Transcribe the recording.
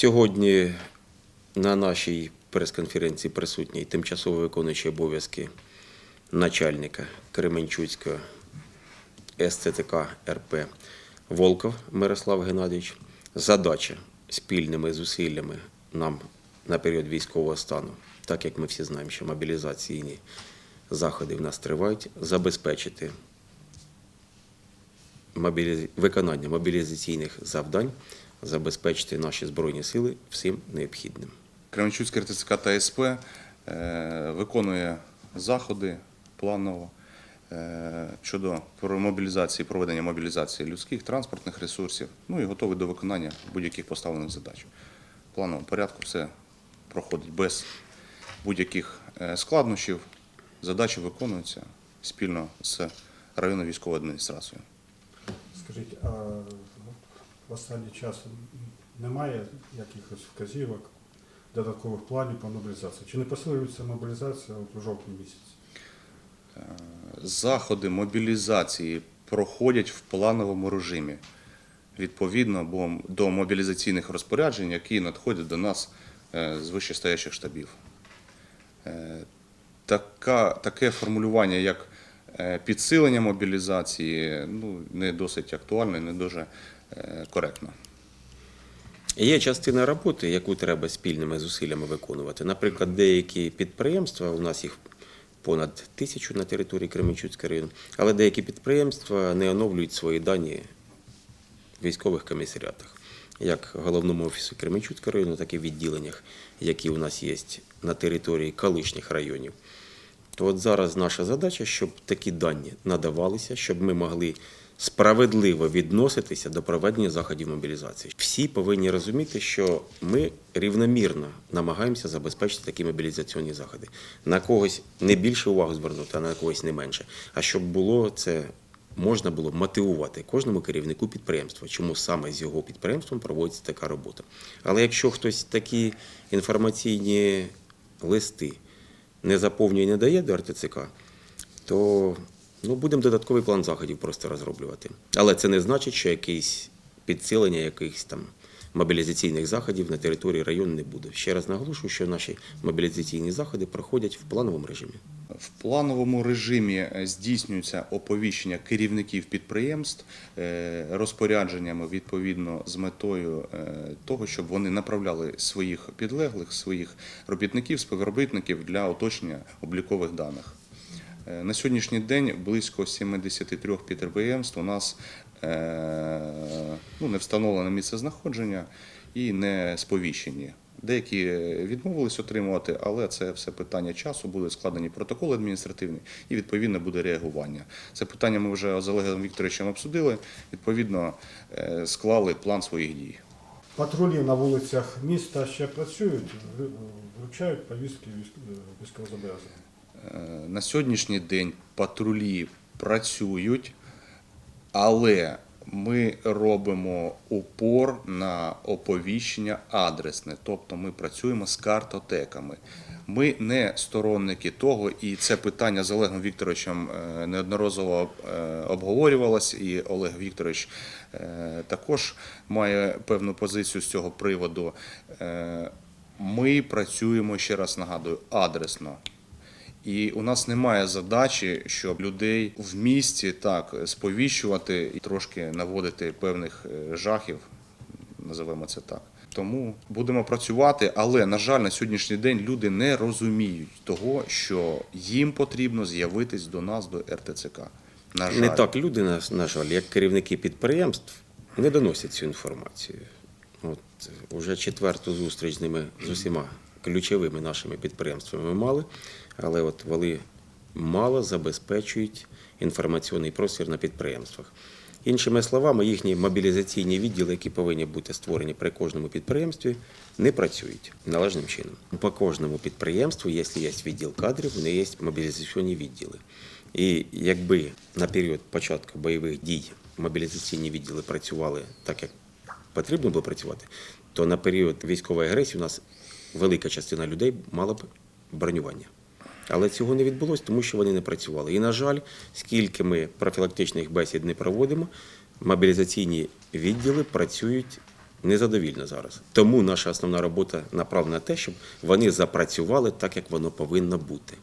Сьогодні на нашій прес-конференції присутній тимчасово виконуючий обов'язки начальника Кременчуцького СЦТК РП Волков Мирослав Геннадійович. Задача спільними зусиллями нам на період військового стану, так як ми всі знаємо, що мобілізаційні заходи в нас тривають, забезпечити виконання мобілізаційних завдань, забезпечити наші збройні сили всім необхідним. Кременчуцьке РТЦК та СП е, виконує заходи планово е, щодо про мобілізації, проведення мобілізації людських транспортних ресурсів, ну і готовий до виконання будь-яких поставлених задач. В плановому порядку все проходить без будь-яких е, складнощів. Задачі виконуються спільно з районною військовою адміністрацією. Скажіть, а в останній час немає якихось вказівок, додаткових планів по мобілізації? Чи не посилюється мобілізація у жовтні місяці? Заходи мобілізації проходять в плановому режимі відповідно до мобілізаційних розпоряджень, які надходять до нас е, з вищестоящих штабів. Е, Така, таке формулювання, як е, підсилення мобілізації, ну, не досить актуальне, не дуже е, коректно. Є частина роботи, яку треба спільними зусиллями виконувати. Наприклад, деякі підприємства, у нас їх понад тисячу на території Кременчуцького району, але деякі підприємства не оновлюють свої дані в військових комісаріатах, як головному офісу Кременчуцького району, так і в відділеннях, які у нас є на території колишніх районів. То от зараз наша задача, щоб такі дані надавалися, щоб ми могли справедливо відноситися до проведення заходів мобілізації. Всі повинні розуміти, що ми рівномірно намагаємося забезпечити такі мобілізаційні заходи. На когось не більше увагу звернути, а на когось не менше. А щоб було це можна було мотивувати кожному керівнику підприємства, чому саме з його підприємством проводиться така робота. Але якщо хтось такі інформаційні листи не заповнює не дає до РТЦК, то ну, будемо додатковий план заходів просто розроблювати. Але це не значить, що якесь підсилення якихось там мобілізаційних заходів на території району не буде. Ще раз наголошую, що наші мобілізаційні заходи проходять в плановому режимі. В плановому режимі е, здійснюється оповіщення керівників підприємств е, розпорядженнями відповідно з метою е, того, щоб вони направляли своїх підлеглих, своїх робітників, співробітників для оточення облікових даних. На сьогоднішній день близько 73 підприємств у нас ну, не встановлене місце знаходження і не сповіщені. Деякі відмовились отримувати, але це все питання часу. Будуть складені протоколи адміністративні і відповідно буде реагування. Це питання ми вже з Олегом Вікторовичем обсудили. Відповідно, е, склали план своїх дій. Патрулі на вулицях міста ще працюють, вручають повістки військ- військовозобов'язаних. Е, На сьогоднішній день патрулі працюють, але ми робимо упор на оповіщення адресне, тобто ми працюємо з картотеками. Ми не сторонники того, і це питання з Олегом Вікторовичем е, неодноразово е, обговорювалось, і Олег Вікторович е, також має певну позицію з цього приводу. Ми працюємо, ще раз нагадую, адресно. І у нас немає задачі, щоб людей в місті так сповіщувати і трошки наводити певних е, жахів, називаємо це так. Тому будемо працювати, але на жаль, на сьогоднішній день люди не розуміють того, що їм потрібно з'явитись до нас до РТЦК. На жаль, Не так люди, на, на жаль, як керівники підприємств, не доносять цю інформацію. От уже четверту зустріч з ними з усіма ключовими нашими підприємствами ми мали, але от вони мало забезпечують інформаційний простір на підприємствах. Іншими словами, їхні мобілізаційні відділи, які повинні бути створені при кожному підприємстві, не працюють належним чином. По кожному підприємству, якщо є відділ кадрів, вони є мобілізаційні відділи. І якби на період початку бойових дій мобілізаційні відділи працювали так, як потрібно було працювати, то на період військової агресії у нас велика частина людей мала б бронювання. Але цього не відбулося, тому що вони не працювали. І, на жаль, скільки ми профілактичних бесід не проводимо, мобілізаційні відділи працюють незадовільно зараз. Тому наша основна робота направлена на те, щоб вони запрацювали так, як воно повинно бути.